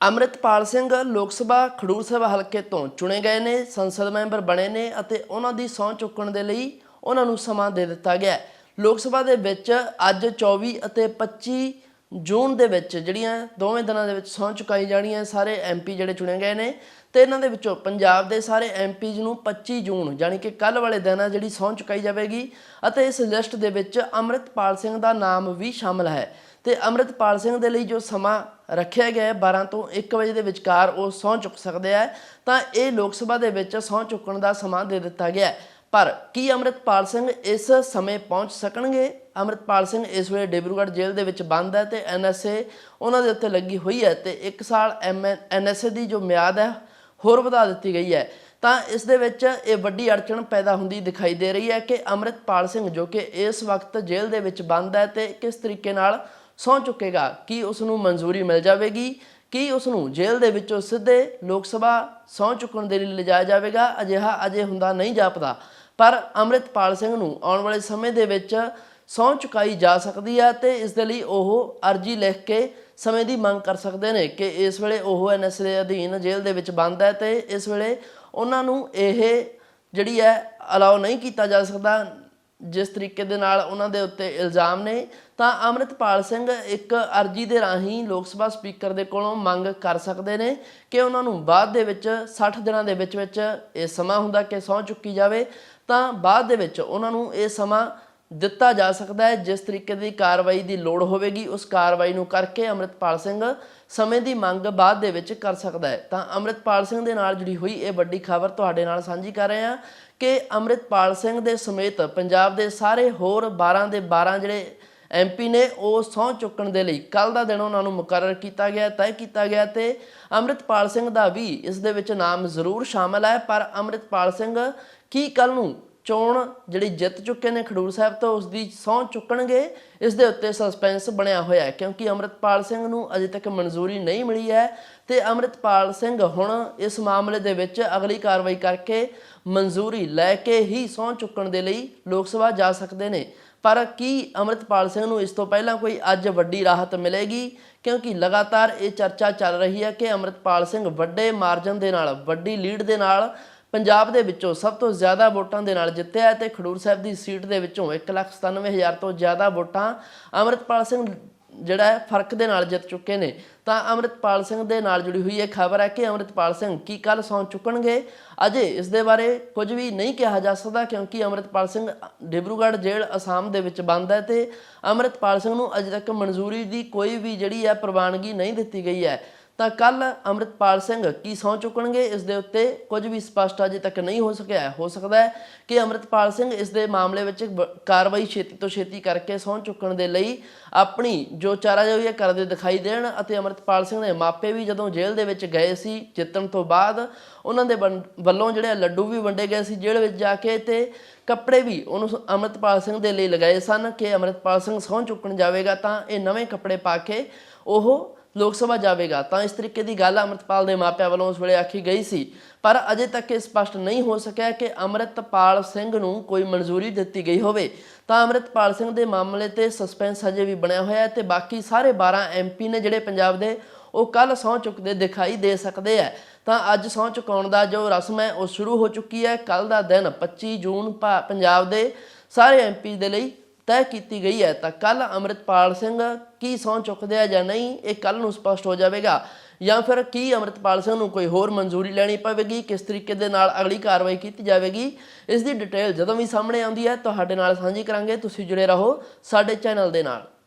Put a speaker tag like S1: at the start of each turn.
S1: ਅੰਮ੍ਰਿਤਪਾਲ ਸਿੰਘ ਲੋਕ ਸਭਾ ਖਡੂਰ ਸਾਹਿਬ ਹਲਕੇ ਤੋਂ ਚੁਣੇ ਗਏ ਨੇ, ਸੰਸਦ ਮੈਂਬਰ ਬਣੇ ਨੇ ਅਤੇ ਉਹਨਾਂ ਦੀ ਸਹੁੰ ਚੁੱਕਣ ਦੇ ਲਈ ਉਹਨਾਂ ਨੂੰ ਸਮਾਂ ਦੇ ਦਿੱਤਾ ਗਿਆ ਲੋਕ ਸਭਾ ਦੇ ਵਿੱਚ ਅੱਜ 24 ਅਤੇ 25 ਜੂਨ ਦੇ ਵਿੱਚ ਜਿਹੜੀਆਂ ਦੋਵੇਂ ਦਿਨਾਂ ਦੇ ਵਿੱਚ ਸਹੁੰ ਚੁਕਾਈ ਜਾਣੀ ਹੈ ਸਾਰੇ ਐਮਪੀ ਜਿਹੜੇ ਚੁਣੇ ਗਏ ਨੇ ਤੇ ਇਹਨਾਂ ਦੇ ਵਿੱਚੋਂ ਪੰਜਾਬ ਦੇ ਸਾਰੇ ਐਮਪੀਜ਼ ਨੂੰ 25 ਜੂਨ ਯਾਨੀ ਕਿ ਕੱਲ ਵਾਲੇ ਦਿਨ ਆ ਜਿਹੜੀ ਸਹੁੰ ਚੁਕਾਈ ਜਾਵੇਗੀ ਅਤੇ ਇਸ ਲਿਸਟ ਦੇ ਵਿੱਚ ਅੰਮ੍ਰਿਤਪਾਲ ਸਿੰਘ ਦਾ ਨਾਮ ਵੀ ਸ਼ਾਮਲ ਹੈ। ਤੇ ਅੰਮ੍ਰਿਤਪਾਲ ਸਿੰਘ ਦੇ ਲਈ ਜੋ ਸਮਾਂ ਰੱਖਿਆ ਗਿਆ ਹੈ 12 ਤੋਂ 1 ਵਜੇ ਦੇ ਵਿਚਕਾਰ, ਉਹ ਸਹੁੰ ਚੁੱਕ ਸਕਦੇ ਆ। ਤਾਂ ਇਹ ਲੋਕ ਸਭਾ ਦੇ ਵਿੱਚ ਸਹੁੰ ਚੁੱਕਣ ਦਾ ਸਮਾਂ ਦੇ ਦਿੱਤਾ ਗਿਆ ਪਰ ਕੀ ਅੰਮ੍ਰਿਤਪਾਲ ਸਿੰਘ ਇਸ ਸਮੇਂ ਪਹੁੰਚ ਸਕਣਗੇ? ਅੰਮ੍ਰਿਤਪਾਲ ਸਿੰਘ ਇਸ ਵੇਲੇ ਡਿਬਰੂਗੜ੍ਹ ਜੇਲ੍ਹ ਦੇ ਵਿੱਚ ਬੰਦ ਹੈ ਤੇ ਐਨਐਸਏ ਉਹਨਾਂ ਦੇ ਉੱਤੇ ਲੱਗੀ ਹੋਈ ਹੈ ਤੇ 1 ਸਾਲ ਐਨਐਸਏ ਦੀ ਜੋ ਮਿਆਦ ਹੈ, ਹੋਰ ਵਧਾ ਦਿੱਤੀ ਗਈ ਹੈ। ਤਾਂ ਇਸ ਦੇ ਵਿੱਚ ਇਹ ਵੱਡੀ ਅੜਚਣ ਪੈਦਾ ਹੁੰਦੀ ਦਿਖਾਈ ਦੇ ਰਹੀ ਹੈ ਕਿ ਅੰਮ੍ਰਿਤਪਾਲ ਸਿੰਘ ਜੋ ਕਿ ਇਸ ਵਕਤ ਜੇਲ੍ਹ ਦੇ ਵਿੱਚ ਬੰਦ ਹੈ ਤੇ ਕਿਸ ਤਰੀਕੇ ਨਾਲ ਸਹੁੰ ਚੁੱਕੇਗਾ। ਕੀ ਉਸ ਨੂੰ ਮਨਜ਼ੂਰੀ ਮਿਲ ਜਾਵੇਗੀ? ਕੀ ਉਸ ਨੂੰ ਜੇਲ੍ਹ ਦੇ ਵਿੱਚੋਂ ਸਿੱਧੇ ਲੋਕ ਸਭਾ ਸਹੁੰ ਚੁੱਕਣ ਦੇ ਲਈ ਲਿਜਾਇਆ ਜਾਵੇਗਾ? ਅਜਿਹਾ ਅਜੇ ਹੁੰਦਾ ਨਹੀਂ ਜਾਪਦਾ। ਪਰ ਅੰਮ੍ਰਿਤਪਾਲ ਸਿੰਘ ਨੂੰ ਆਉਣ ਵਾਲੇ ਸਮੇਂ ਦੇ ਵਿੱਚ ਸਹੁੰ ਚੁਕਾਈ ਜਾ ਸਕਦੀ ਹੈ ਤੇ ਇਸ ਦੇ ਲਈ ਉਹ ਅਰਜੀ ਲਿਖ ਕੇ ਸਮੇਂ ਦੀ ਮੰਗ ਕਰ ਸਕਦੇ ਨੇ ਕਿ ਇਸ ਵੇਲੇ ਉਹ ਐਨਐਸ ਦੇ ਅਧੀਨ ਜੇਲ੍ਹ ਦੇ ਵਿੱਚ ਬੰਦ ਹੈ ਤੇ ਇਸ ਵੇਲੇ ਉਹਨਾਂ ਨੂੰ ਇਹ ਜਿਹੜੀ ਹੈ ਅਲਾਉ ਨਹੀਂ ਕੀਤਾ ਜਾ ਸਕਦਾ। ਜਿਸ ਤਰੀਕੇ ਦੇ ਨਾਲ ਉਹਨਾਂ ਦੇ ਉੱਤੇ ਇਲਜ਼ਾਮ ਨੇ, ਤਾਂ ਅੰਮ੍ਰਿਤਪਾਲ ਸਿੰਘ ਇੱਕ ਅਰਜੀ ਦੇ ਰਾਹੀਂ ਲੋਕ ਸਭਾ ਸਪੀਕਰ ਦੇ ਕੋਲੋਂ ਮੰਗ ਕਰ ਸਕਦੇ ਨੇ ਕਿ ਉਹਨਾਂ ਨੂੰ ਬਾਅਦ ਦੇ ਵਿੱਚ 60 ਦਿਨਾਂ ਦੇ ਵਿੱਚ ਵਿੱਚ ਇਹ ਸਮਾਂ ਹੁੰਦਾ ਕਿ ਸਹੁੰ ਚੁੱਕੀ ਜਾਵੇ, ਤਾਂ ਬਾਅਦ ਦੇ ਵਿੱਚ ਉਹਨਾਂ ਨੂੰ ਇਹ ਸਮਾਂ ਦਿੱਤਾ ਜਾ ਸਕਦਾ ਹੈ। ਜਿਸ ਤਰੀਕੇ ਦੀ ਕਾਰਵਾਈ ਦੀ ਲੋੜ ਹੋਵੇਗੀ, ਉਸ ਕਾਰਵਾਈ ਨੂੰ ਕਰਕੇ ਅੰਮ੍ਰਿਤਪਾਲ ਸਿੰਘ ਸਮੇਂ ਦੀ ਮੰਗ ਬਾਅਦ ਦੇ ਵਿੱਚ ਕਰ ਸਕਦਾ ਹੈ। ਤਾਂ ਅੰਮ੍ਰਿਤਪਾਲ ਸਿੰਘ ਦੇ ਨਾਲ ਜੁੜੀ ਹੋਈ ਇਹ ਵੱਡੀ ਖਬਰ ਤੁਹਾਡੇ ਨਾਲ ਸਾਂਝੀ ਕਰ ਰਹੇ ਹਾਂ ਕਿ ਅੰਮ੍ਰਿਤਪਾਲ ਸਿੰਘ ਦੇ ਸਮੇਤ ਪੰਜਾਬ ਦੇ ਸਾਰੇ ਹੋਰ 12 ਦੇ 12 ਜਿਹੜੇ ਐਮਪੀ ਨੇ, ਉਹ ਸਹੁੰ ਚੁੱਕਣ ਦੇ ਲਈ ਕੱਲ ਦਾ ਦਿਨ ਉਹਨਾਂ ਨੂੰ ਮੁਕਰਰ ਕੀਤਾ ਗਿਆ, ਤੈਅ ਕੀਤਾ ਗਿਆ ਤੇ ਅੰਮ੍ਰਿਤਪਾਲ ਸਿੰਘ ਦਾ ਵੀ ਇਸ ਦੇ ਵਿੱਚ ਨਾਮ ਜ਼ਰੂਰ ਸ਼ਾਮਲ ਹੈ। ਪਰ ਅੰਮ੍ਰਿਤਪਾਲ ਸਿੰਘ ਕੀ ਕੱਲ ਨੂੰ ਚੋਣ ਜਿਹੜੀ ਜਿੱਤ ਚੁੱਕੇ ਨੇ ਖਡੂਰ ਸਾਹਿਬ ਤੋਂ ਉਸ ਦੀ ਸਹੁੰ ਚੁੱਕਣਗੇ, ਇਸ ਦੇ ਉੱਤੇ ਸਸਪੈਂਸ ਬਣਿਆ ਹੋਇਆ ਹੈ, ਕਿਉਂਕਿ ਅੰਮ੍ਰਿਤਪਾਲ ਸਿੰਘ ਨੂੰ ਅਜੇ ਤੱਕ ਮਨਜ਼ੂਰੀ ਨਹੀਂ ਮਿਲੀ ਹੈ ਤੇ ਅੰਮ੍ਰਿਤਪਾਲ ਸਿੰਘ ਹੁਣ ਇਸ ਮਾਮਲੇ ਦੇ ਵਿੱਚ ਅਗਲੀ ਕਾਰਵਾਈ ਕਰਕੇ ਮਨਜ਼ੂਰੀ ਲੈ ਕੇ ਹੀ ਸਹੁੰ ਚੁੱਕਣ ਦੇ ਲਈ ਲੋਕ ਸਭਾ ਜਾ ਸਕਦੇ ਨੇ। ਪਰ ਕੀ ਅੰਮ੍ਰਿਤਪਾਲ ਸਿੰਘ ਨੂੰ ਇਸ ਤੋਂ ਪਹਿਲਾਂ ਕੋਈ ਅੱਜ ਵੱਡੀ ਰਾਹਤ ਮਿਲੇਗੀ? ਕਿਉਂਕਿ ਲਗਾਤਾਰ ਇਹ ਚਰਚਾ ਚੱਲ ਰਹੀ ਹੈ ਕਿ ਅੰਮ੍ਰਿਤਪਾਲ ਸਿੰਘ ਵੱਡੇ ਮਾਰਜਨ ਦੇ ਨਾਲ, ਵੱਡੀ ਲੀਡ ਦੇ ਨਾਲ ਪੰਜਾਬ ਦੇ ਵਿੱਚੋਂ ਸਭ ਤੋਂ ਜ਼ਿਆਦਾ ਵੋਟਾਂ ਦੇ ਨਾਲ ਜਿੱਤਿਆ ਹੈ ਤੇ ਖਡੂਰ ਸਾਹਿਬ ਦੀ ਸੀਟ ਦੇ ਵਿੱਚੋਂ 197000 ਤੋਂ ਜ਼ਿਆਦਾ ਵੋਟਾਂ ਅੰਮ੍ਰਿਤਪਾਲ ਸਿੰਘ ਜਿਹੜਾ ਹੈ ਫ਼ਰਕ ਦੇ ਨਾਲ ਜਿੱਤ ਚੁੱਕੇ ਨੇ। ਤਾਂ ਅੰਮ੍ਰਿਤਪਾਲ ਸਿੰਘ ਦੇ ਨਾਲ ਜੁੜੀ ਹੋਈ ਇਹ ਖਬਰ ਹੈ ਕਿ ਅੰਮ੍ਰਿਤਪਾਲ ਸਿੰਘ ਕੀ ਕੱਲ ਸੌਂ ਚੁੱਕਣਗੇ। ਅਜੇ ਇਸ ਦੇ ਬਾਰੇ ਕੁਝ ਵੀ ਨਹੀਂ ਕਿਹਾ ਜਾ ਸਕਦਾ ਕਿਉਂਕਿ ਅੰਮ੍ਰਿਤਪਾਲ ਸਿੰਘ ਡਿਬਰੂਗੜ੍ਹ ਜੇਲ੍ਹ ਅਸਾਮ ਦੇ ਵਿੱਚ ਬੰਦ ਹੈ ਤੇ ਅੰਮ੍ਰਿਤਪਾਲ ਸਿੰਘ ਨੂੰ ਅਜੇ ਤੱਕ ਮਨਜ਼ੂਰੀ ਦੀ ਕੋਈ ਵੀ ਜਿਹੜੀ ਹੈ ਪ੍ਰਵਾਨਗੀ ਨਹੀਂ ਦਿੱਤੀ ਗਈ ਹੈ। ਤਾਂ ਕੱਲ ਅੰਮ੍ਰਿਤਪਾਲ ਸਿੰਘ ਕੀ ਸਹੁੰ ਚੁੱਕਣਗੇ? ਇਸ ਦੇ ਉੱਤੇ ਕੁਝ ਵੀ ਸਪਸ਼ਟ ਅਜੇ ਤੱਕ ਨਹੀਂ ਹੋ ਸਕਿਆ ਹੈ। ਹੋ ਸਕਦਾ ਹੈ ਕਿ ਅੰਮ੍ਰਿਤਪਾਲ ਸਿੰਘ ਇਸ ਦੇ ਮਾਮਲੇ ਵਿੱਚ ਬ- ਕਾਰਵਾਈ ਛੇਤੀ ਤੋਂ ਛੇਤੀ ਕਰਕੇ ਸਹੁੰ ਚੁੱਕਣ ਦੇ ਲਈ ਆਪਣੀ ਜੋ ਚਾਰਾ ਹੈ ਕਰਦੇ ਦਿਖਾਈ ਦੇਣ ਅਤੇ ਅੰਮ੍ਰਿਤਪਾਲ ਸਿੰਘ ਦੇ ਮਾਪੇ ਵੀ ਜਦੋਂ ਜੇਲ੍ਹ ਦੇ ਵਿੱਚ ਗਏ ਸੀ ਜਿੱਤਣ ਤੋਂ ਬਾਅਦ ਉਹਨਾਂ ਦੇ ਵੰ- ਵੱਲੋਂ ਜਿਹੜੇ ਲੱਡੂ ਵੀ ਵੰਡੇ ਗਏ ਸੀ ਜੇਲ੍ਹ ਵਿੱਚ ਜਾ ਕੇ ਤੇ ਕੱਪੜੇ ਵੀ ਉਹਨੂੰ ਸ- ਅੰਮ੍ਰਿਤਪਾਲ ਸਿੰਘ ਦੇ ਲਈ ਲਗਾਏ ਸਨ ਕਿ ਅੰਮ੍ਰਿਤਪਾਲ ਸਿੰਘ ਸਹੁੰ ਚੁੱਕਣ ਜਾਵੇਗਾ ਤਾਂ ਇਹ ਨਵੇਂ ਕੱਪੜੇ ਪਾ ਕੇ ਉਹ ਲੋਕ ਸਭਾ ਜਾਵੇਗਾ, ਤਾਂ ਇਸ ਤਰੀਕੇ ਦੀ ਗੱਲ ਅੰਮ੍ਰਿਤਪਾਲ ਦੇ ਮਾਪਿਆਂ ਵੱਲੋਂ ਉਸ ਵੇਲੇ ਆਖੀ ਗਈ ਸੀ। ਪਰ ਅਜੇ ਤੱਕ ਇਹ ਸਪਸ਼ਟ ਨਹੀਂ ਹੋ ਸਕਿਆ ਕਿ ਅੰਮ੍ਰਿਤਪਾਲ ਸਿੰਘ ਨੂੰ ਕੋਈ ਮਨਜ਼ੂਰੀ ਦਿੱਤੀ ਗਈ ਹੋਵੇ। ਤਾਂ ਅੰਮ੍ਰਿਤਪਾਲ ਸਿੰਘ ਦੇ ਮਾਮਲੇ ਤੇ ਸਸਪੈਂਸ ਅਜੇ ਵੀ ਬਣਿਆ ਹੋਇਆ ਹੈ ਤੇ ਬਾਕੀ ਸਾਰੇ 12 ਐਮਪੀ ਨੇ ਜਿਹੜੇ ਪੰਜਾਬ ਦੇ, ਉਹ ਕੱਲ ਸਹੁੰ ਚੁੱਕਦੇ ਦਿਖਾਈ ਦੇ ਸਕਦੇ ਆ ਤਾਂ ਅੱਜ ਸਹੁੰ ਚੁਕਾਉਣ ਦਾ ਜੋ ਰਸਮ ਹੈ, ਉਹ ਸ਼ੁਰੂ ਹੋ ਚੁੱਕੀ ਹੈ। ਕੱਲ ਦਾ ਦਿਨ 25 ਜੂਨ, ਭਾ- ਪੰਜਾਬ ਦੇ ਸਾਰੇ ਐਮਪੀ ਦੇ ਲਈ ਤੈਅ ਕੀਤੀ ਗਈ ਹੈ, ਤਾਂ ਕੱਲ ਅੰਮ੍ਰਿਤਪਾਲ ਸਿੰਘ ਕੀ ਸਹੁੰ ਚੁੱਕਦੇ ਆ ਜਾਂ ਨਹੀਂ, ਇਹ ਕੱਲ ਨੂੰ ਸਪਸ਼ਟ ਹੋ ਜਾਵੇਗਾ। ਜਾਂ ਫਿਰ ਕੀ ਅੰਮ੍ਰਿਤਪਾਲ ਸਿੰਘ ਨੂੰ ਕੋਈ ਹੋਰ ਮਨਜ਼ੂਰੀ ਲੈਣੀ ਪਵੇਗੀ, ਕਿਸ ਤਰੀਕੇ ਦੇ ਨਾਲ ਅਗਲੀ ਕਾਰਵਾਈ ਕੀਤੀ ਜਾਵੇਗੀ, ਇਸ ਦੀ ਡਿਟੇਲ ਜਦੋਂ ਵੀ ਸਾਹਮਣੇ ਆਉਂਦੀ ਹੈ, ਤੁਹਾਡੇ ਨਾਲ ਸਾਂਝੀ ਕਰਾਂਗੇ। ਤੁਸੀਂ ਜੁੜੇ ਰਹੋ ਸਾਡੇ ਚੈਨਲ ਦੇ ਨਾਲ।